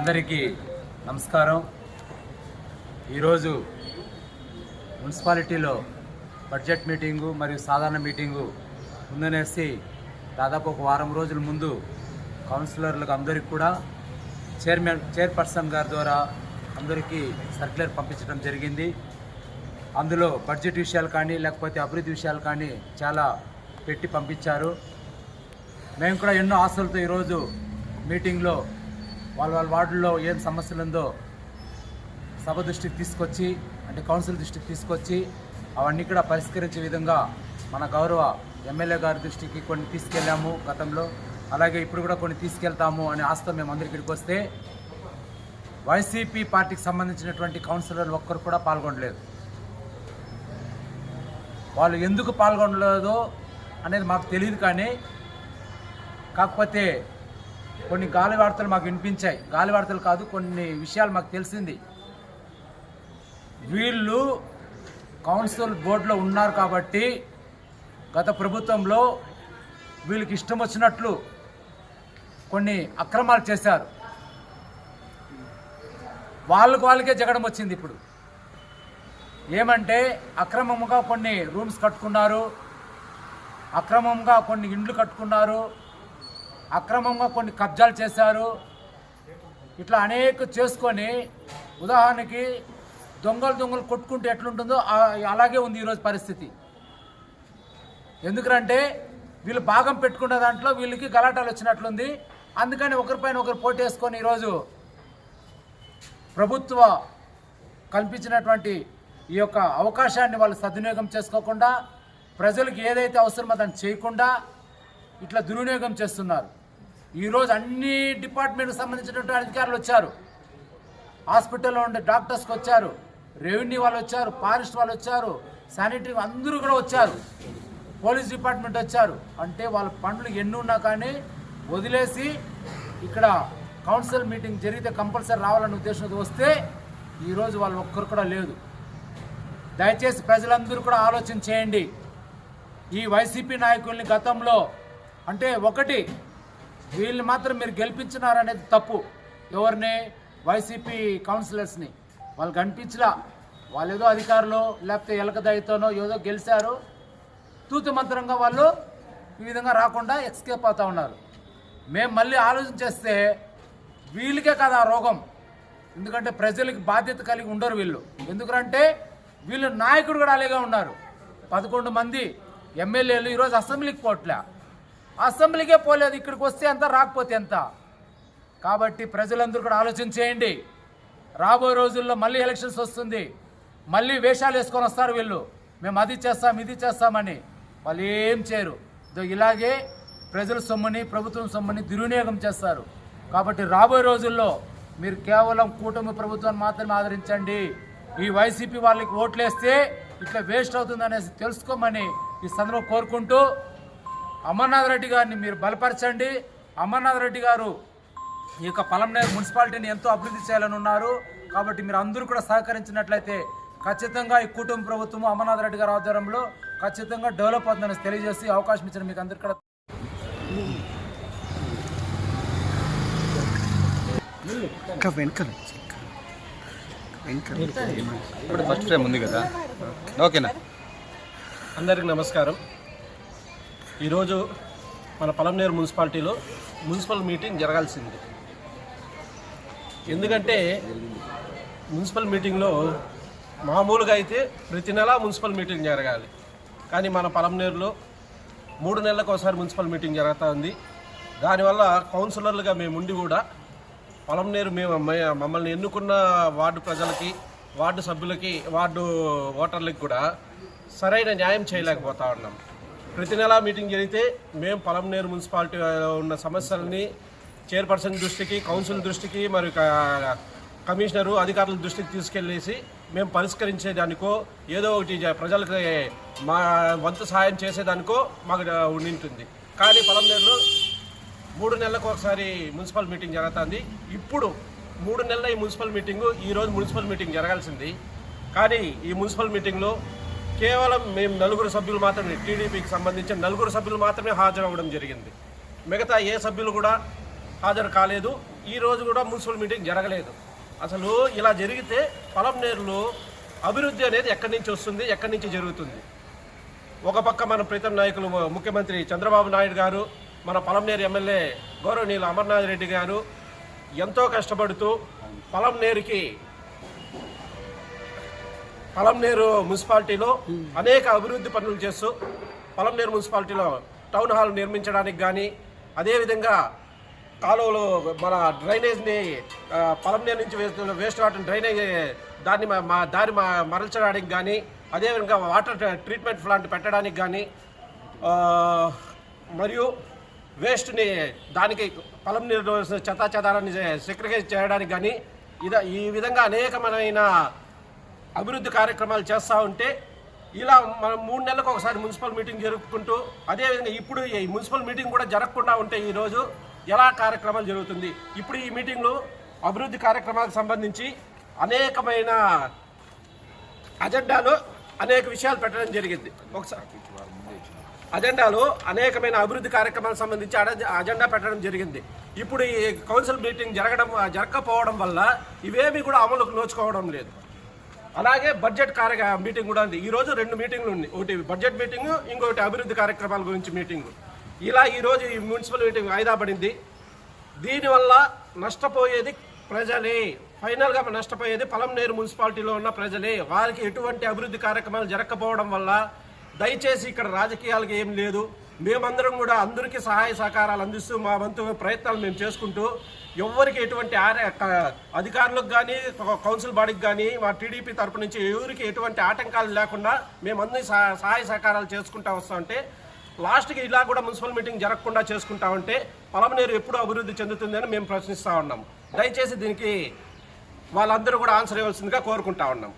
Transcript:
అందరికీ నమస్కారం. ఈరోజు మున్సిపాలిటీలో బడ్జెట్ మీటింగు మరియు సాధారణ మీటింగు ముందనేసి దాదాపు ఒక వారం రోజుల ముందు కౌన్సిలర్లకు అందరికీ కూడా చైర్మన్ చైర్పర్సన్ గారి ద్వారా అందరికీ సర్క్యులర్ పంపించడం జరిగింది. అందులో బడ్జెట్ విషయాలు కానీ లేకపోతే అభివృద్ధి విషయాలు కానీ చాలా పెట్టి పంపించారు. మేము కూడా ఎన్నో ఆశలతో ఈరోజు మీటింగ్లో వాళ్ళ వాళ్ళ వార్డుల్లో ఏం సమస్యలు ఉందో సభ దృష్టికి తీసుకొచ్చి అంటే కౌన్సిల్ దృష్టికి తీసుకొచ్చి అవన్నీ కూడా పరిష్కరించే విధంగా మన గౌరవ ఎమ్మెల్యే గారి దృష్టికి కొన్ని తీసుకెళ్ళాము గతంలో. అలాగే ఇప్పుడు కూడా కొన్ని తీసుకెళ్తాము అనే ఆశతో మేము అందరికీ వస్తే వైసీపీ పార్టీకి సంబంధించినటువంటి కౌన్సిలర్లు ఒక్కరు కూడా పాల్గొనలేదు. వాళ్ళు ఎందుకు పాల్గొనలేదో అనేది మాకు తెలియదు కానీ కాకపోతే కొన్ని గాలి వార్తలు మాకు వినిపించాయి. గాలి వార్తలు కాదు కొన్ని విషయాలు మాకు తెలిసింది. వీళ్ళు కౌన్సిల్ బోర్డులో ఉన్నారు కాబట్టి గత ప్రభుత్వంలో వీళ్ళకి ఇష్టం వచ్చినట్లు కొన్ని అక్రమాలు చేశారు. వాళ్ళకు వాళ్ళకే జగడం వచ్చింది ఇప్పుడు. ఏమంటే అక్రమంగా కొన్ని రూమ్స్ కట్టుకున్నారు అక్రమంగా కొన్ని ఇండ్లు కట్టుకున్నారు అక్రమంగా కొన్ని కబ్జాలు చేశారు. ఇట్లా అనేక చేసుకొని ఉదాహరణకి దొంగలు దొంగలు కొట్టుకుంటే ఎట్లుంటుందో అలాగే ఉంది ఈరోజు పరిస్థితి. ఎందుకంటే వీళ్ళు భాగం పెట్టుకున్న దాంట్లో వీళ్ళకి గలాటాలు వచ్చినట్లుంది. అందుకని ఒకరిపైన ఒకరు పోటీ వేసుకొని ఈరోజు ప్రభుత్వ కల్పించినటువంటి ఈ యొక్క అవకాశాన్ని వాళ్ళు సద్వినియోగం చేసుకోకుండా ప్రజలకు ఏదైతే అవసరమో దాన్ని చేయకుండా ఇట్లా దుర్వినియోగం చేస్తున్నారు. ఈరోజు అన్ని డిపార్ట్మెంట్కి సంబంధించినటువంటి అధికారులు వచ్చారు. హాస్పిటల్లో ఉండే డాక్టర్స్కి వచ్చారు. రెవెన్యూ వాళ్ళు వచ్చారు ఫారెస్ట్ వాళ్ళు వచ్చారు శానిటరీ అందరూ కూడా వచ్చారు. పోలీస్ డిపార్ట్మెంట్ వచ్చారు. అంటే వాళ్ళ పనులు ఎన్ని ఉన్నా కానీ వదిలేసి ఇక్కడ కౌన్సిల్ మీటింగ్ జరిగితే కంపల్సరీ రావాలనే ఉద్దేశంతో వస్తే ఈరోజు వాళ్ళు ఒక్కరు కూడా లేదు. దయచేసి ప్రజలందరూ కూడా ఆలోచన చేయండి. ఈ వైసీపీ నాయకుల్ని గతంలో అంటే ఒకటి వీళ్ళు మాత్రం మీరు గెలిపించినారనేది తప్పు. ఎవరిని? వైసీపీ కౌన్సిలర్స్ని వాళ్ళు కనిపించలా వాళ్ళు ఏదో అధికారులు లేకపోతే ఎలక ఏదో గెలిచారు. తూతు మంత్రంగా వాళ్ళు ఈ విధంగా రాకుండా ఎక్స్కేప్ అవుతూ ఉన్నారు. మేము మళ్ళీ ఆలోచన చేస్తే వీళ్ళకే కదా ఆ రోగం. ఎందుకంటే ప్రజలకు బాధ్యత కలిగి ఉండరు వీళ్ళు. ఎందుకంటే వీళ్ళు నాయకుడు కూడా అలాగే ఉన్నారు. పదకొండు మంది ఎమ్మెల్యేలు ఈరోజు అసెంబ్లీకి పోట్లే. అసెంబ్లీకే పోలేదు ఇక్కడికి వస్తే ఎంత రాకపోతే ఎంత? కాబట్టి ప్రజలందరూ కూడా ఆలోచన చేయండి. రాబోయే రోజుల్లో మళ్ళీ ఎలక్షన్స్ వస్తుంది. మళ్ళీ వేషాలు వేసుకొని వస్తారు వీళ్ళు. మేము అది చేస్తాం ఇది చేస్తామని. వాళ్ళు ఏం చేయరు. ఇలాగే ప్రజల సొమ్ముని ప్రభుత్వం సొమ్ముని దుర్వినియోగం చేస్తారు. కాబట్టి రాబోయే రోజుల్లో మీరు కేవలం కూటమి ప్రభుత్వాన్ని మాత్రమే ఆదరించండి. ఈ వైసీపీ వాళ్ళకి ఓట్లేస్తే ఇట్లా వేస్ట్ అవుతుందనేసి తెలుసుకోమని ఈ సందర్భం కోరుకుంటూ అమర్నాథ్ రెడ్డి గారిని మీరు బలపరచండి. అమర్నాథ్ రెడ్డి గారు ఈ యొక్క పలంనేరు మున్సిపాలిటీని ఎంతో అభివృద్ధి చేయాలని ఉన్నారు. కాబట్టి మీరు అందరూ కూడా సహకరించినట్లయితే ఖచ్చితంగా ఈ కుటుంబ ప్రభుత్వం అమర్నాథ్ రెడ్డి గారి ఆధ్వర్యంలో ఖచ్చితంగా డెవలప్ అవుతుందని తెలియజేసి అవకాశం ఇచ్చిన మీకు అందరికీ కూడా ఇప్పుడు ఫస్ట్ టైం ఉంది కదా. ఓకేనా అందరికి నమస్కారం. ఈరోజు మన పలంనేరు మున్సిపాలిటీలో మున్సిపల్ మీటింగ్ జరగాల్సింది. ఎందుకంటే మున్సిపల్ మీటింగ్లో మామూలుగా అయితే ప్రతి నెల మున్సిపల్ మీటింగ్ జరగాలి. కానీ మన పలంనేరులో మూడు నెలలకు ఒకసారి మున్సిపల్ మీటింగ్ జరుగుతూ ఉంది. దానివల్ల కౌన్సిలర్లుగా మేము ఉండి కూడా పలంనేరు మేము మమ్మల్ని ఎన్నుకున్న వార్డు ప్రజలకి వార్డు సభ్యులకి వార్డు ఓటర్లకి కూడా సరైన న్యాయం చేయలేకపోతా ఉన్నాం. ప్రతి నెలా మీటింగ్ జరిగితే మేము పొలంనేరు మున్సిపాలిటీలో ఉన్న సమస్యలని చైర్పర్సన్ దృష్టికి కౌన్సిల్ దృష్టికి మరియు కమిషనరు అధికారుల దృష్టికి తీసుకెళ్ళేసి మేము పరిష్కరించేదానికో ఏదో ఒకటి జ- ప్రజలకి మా వంతు సహాయం చేసేదానికో మాకు ఉండింటుంది. కానీ పొలంనేరులో మూడు నెలలకు ఒకసారి మున్సిపల్ మీటింగ్ జరుగుతుంది. ఇప్పుడు మూడు నెలల ఈ మున్సిపల్ మీటింగు ఈ రోజు మున్సిపల్ మీటింగ్ జరగాల్సింది. కానీ ఈ మున్సిపల్ మీటింగ్లో కేవలం మేము నలుగురు సభ్యులు మాత్రమే టీడీపీకి సంబంధించిన నలుగురు సభ్యులు మాత్రమే హాజరవ్వడం జరిగింది. మిగతా ఏ సభ్యులు కూడా హాజరు కాలేదు. ఈ రోజు కూడా మున్సిపల్ మీటింగ్ జరగలేదు. అసలు ఇలా జరిగితే పొలంనేరులో అభివృద్ధి అనేది ఎక్కడి నుంచి వస్తుంది ఎక్కడి నుంచి జరుగుతుంది? ఒక పక్క మన ప్రీతం నాయకులు ముఖ్యమంత్రి చంద్రబాబు నాయుడు గారు మన పొలంనేరు ఎమ్మెల్యే గౌరవనీయులు అమర్నాథ్ రెడ్డి గారు ఎంతో కష్టపడుతూ పొలంనేరుకి పొలంనేరు మున్సిపాలిటీలో అనేక అభివృద్ధి పనులు చేస్తూ పొలంనేరు మున్సిపాలిటీలో టౌన్ హాల్ నిర్మించడానికి కానీ అదేవిధంగా కాలువలు మన డ్రైనేజ్ని పొలంనేరు నుంచి వేస్ట్ వేస్ట్ వాటర్ డ్రైనేజ్ దాన్ని మా- దారి మా మరల్చడానికి కానీ అదేవిధంగా వాటర్ ట్రీట్మెంట్ ప్లాంట్ పెట్టడానికి కానీ మరియు వేస్ట్ని దానికి పొలం నీరు చెత్తా చెదారాన్ని సెక్రిగేట్ చేయడానికి కానీ ఇద ఈ విధంగా అనేకమైన అభివృద్ధి కార్యక్రమాలు చేస్తూ ఉంటే ఇలా మనం మూడు నెలలకు ఒకసారి మున్సిపల్ మీటింగ్ జరుపుకుంటూ అదేవిధంగా ఇప్పుడు ఈ మున్సిపల్ మీటింగ్ కూడా జరగకుండా ఉంటే ఈరోజు ఎలా కార్యక్రమాలు జరుగుతుంది? ఇప్పుడు ఈ మీటింగ్లో అభివృద్ధి కార్యక్రమాలకు సంబంధించి అనేకమైన అజెండాలో అనేక విషయాలు పెట్టడం జరిగింది. ఒకసారి అజెండాలో అనేకమైన అభివృద్ధి కార్యక్రమాలకు సంబంధించి అజెండా పెట్టడం జరిగింది. ఇప్పుడు ఈ కౌన్సిల్ మీటింగ్ జరగడం జరగకపోవడం వల్ల ఇవేమీ కూడా అమలుకు నోచుకోవడం లేదు. అలాగే బడ్జెట్ కార్య మీటింగ్ కూడా ఉంది. ఈరోజు రెండు మీటింగ్లు ఉన్నాయి. ఒకటి బడ్జెట్ మీటింగ్ ఇంకొకటి అభివృద్ధి కార్యక్రమాల గురించి మీటింగ్. ఇలా ఈరోజు ఈ మున్సిపల్ మీటింగ్ వాయిదా పడింది. దీనివల్ల నష్టపోయేది ప్రజలే. ఫైనల్గా నష్టపోయేది పలంనేరు మున్సిపాలిటీలో ఉన్న ప్రజలే. వారికి ఎటువంటి అభివృద్ధి కార్యక్రమాలు జరగకపోవడం వల్ల దయచేసి ఇక్కడ రాజకీయాలకు ఏం లేదు. మేమందరం కూడా అందరికీ సహాయ సహకారాలు అందిస్తూ మా వంతు ప్రయత్నాలు మేము చేసుకుంటూ ఎవరికి ఎటువంటి అధికారులకు కానీ కౌన్సిల్ బాడీకి కానీ మా టీడీపీ తరపు నుంచి ఎవరికి ఎటువంటి ఆటంకాలు లేకుండా మేమన్నీ సహాయ సహకారాలు చేసుకుంటా వస్తామంటే లాస్ట్కి ఇలా కూడా మున్సిపల్ మీటింగ్ జరగకుండా చేసుకుంటా ఉంటే పొలమనేరు ఎప్పుడు అభివృద్ధి చెందుతుందని మేము ప్రశ్నిస్తూ ఉన్నాం. దయచేసి దీనికి వాళ్ళందరూ కూడా ఆన్సర్ ఇవ్వాల్సిందిగా కోరుకుంటా ఉన్నాం.